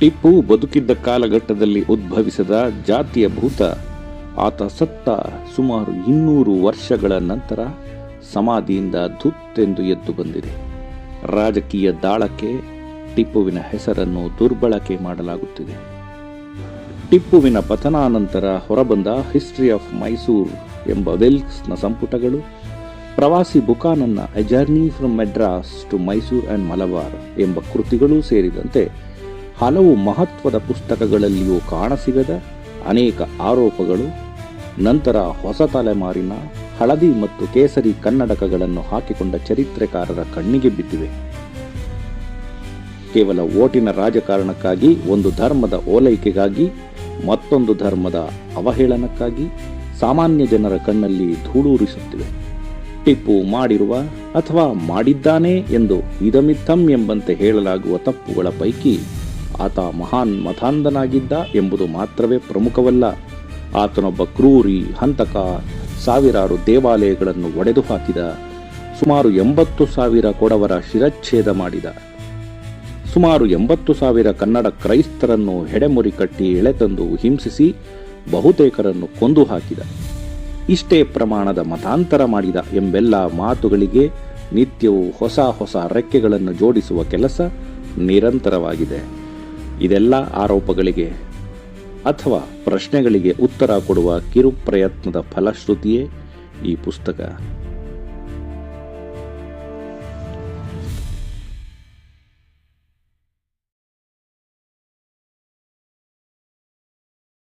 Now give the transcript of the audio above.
ಟಿಪ್ಪು ಬದುಕಿದ್ದ ಕಾಲಘಟ್ಟದಲ್ಲಿ ಉದ್ಭವಿಸಿದ ಜಾತಿಯ ಭೂತ, ಆತ ಸತ್ತ ಸುಮಾರು ಇನ್ನೂರು ವರ್ಷಗಳ ನಂತರ ಸಮಾಧಿಯಿಂದ ಧುತ್ತೆಂದು ಎದ್ದು ಬಂದಿದೆ. ರಾಜಕೀಯ ದಾಳಕ್ಕೆ ಟಿಪ್ಪುವಿನ ಹೆಸರನ್ನು ದುರ್ಬಳಕೆ ಮಾಡಲಾಗುತ್ತಿದೆ. ಟಿಪ್ಪುವಿನ ಪತನಾನಂತರ ಹೊರಬಂದ ಹಿಸ್ಟ್ರಿ ಆಫ್ ಮೈಸೂರ್ ಎಂಬ ವೆಲ್ಕ್ಸ್ನ ಸಂಪುಟಗಳು, ಪ್ರವಾಸಿ ಬುಕಾನನ್ನ a journey from Madras to Mysore and Malabar ಎಂಬ ಕೃತಿಗಳೂ ಸೇರಿದಂತೆ ಹಲವು ಮಹತ್ವದ ಪುಸ್ತಕಗಳಲ್ಲಿಯೂ ಕಾಣಸಿಗದ ಅನೇಕ ಆರೋಪಗಳು, ನಂತರ ಹೊಸ ತಲೆಮಾರಿನ ಹಳದಿ ಮತ್ತು ಕೇಸರಿ ಕನ್ನಡಕಗಳನ್ನು ಹಾಕಿಕೊಂಡ ಚರಿತ್ರೆಕಾರರ ಕಣ್ಣಿಗೆ ಬಿದ್ದಿವೆ. ಕೇವಲ ಓಟಿನ ರಾಜಕಾರಣಕ್ಕಾಗಿ, ಒಂದು ಧರ್ಮದ ಓಲೈಕೆಗಾಗಿ, ಮತ್ತೊಂದು ಧರ್ಮದ ಅವಹೇಳನಕ್ಕಾಗಿ ಸಾಮಾನ್ಯ ಜನರ ಕಣ್ಣಲ್ಲಿ ಧೂಳೂರಿಸುತ್ತಿವೆ ಟಿಪ್ಪು ಮಾಡಿರುವ ಅಥವಾ ಮಾಡಿದ್ದಾನೆ ಎಂದು ಇದಮಿತ್ತಂ ಎಂಬಂತೆ ಹೇಳಲಾಗುವ ತಪ್ಪುಗಳ ಪೈಕಿ ಆತ ಮಹಾನ್ ಮತಾಂಧನಾಗಿದ್ದ ಎಂಬುದು ಮಾತ್ರವೇ ಪ್ರಮುಖವಲ್ಲ. ಆತನೊಬ್ಬ ಕ್ರೂರಿ ಹಂತಕ ಸಾವಿರಾರು ದೇವಾಲಯಗಳನ್ನು ಒಡೆದು ಹಾಕಿದ, ಸುಮಾರು ಎಂಬತ್ತು ಸಾವಿರ ಕೊಡವರ ಶಿರಚ್ಛೇದ ಮಾಡಿದ. ಸುಮಾರು ಎಂಬತ್ತು ಸಾವಿರ ಕನ್ನಡ ಕ್ರೈಸ್ತರನ್ನು ಹೆಡೆಮುರಿ ಕಟ್ಟಿ ಎಳೆತಂದು ಹಿಂಸಿಸಿ ಬಹುತೇಕರನ್ನು ಕೊಂದು ಹಾಕಿದ. ಇಷ್ಟೇ ಪ್ರಮಾಣದ ಮತಾಂತರ ಮಾಡಿದ ಎಂಬೆಲ್ಲ ಮಾತುಗಳಿಗೆ ನಿತ್ಯವೂ ಹೊಸ ಹೊಸ ರೆಕ್ಕೆಗಳನ್ನು ಜೋಡಿಸುವ ಕೆಲಸ ನಿರಂತರವಾಗಿದೆ. ಇದೆಲ್ಲ ಆರೋಪಗಳಿಗೆ ಅಥವಾ ಪ್ರಶ್ನೆಗಳಿಗೆ ಉತ್ತರ ಕೊಡುವ ಕಿರು ಪ್ರಯತ್ನದ ಫಲಶ್ರುತಿಯೇ ಈ ಪುಸ್ತಕ.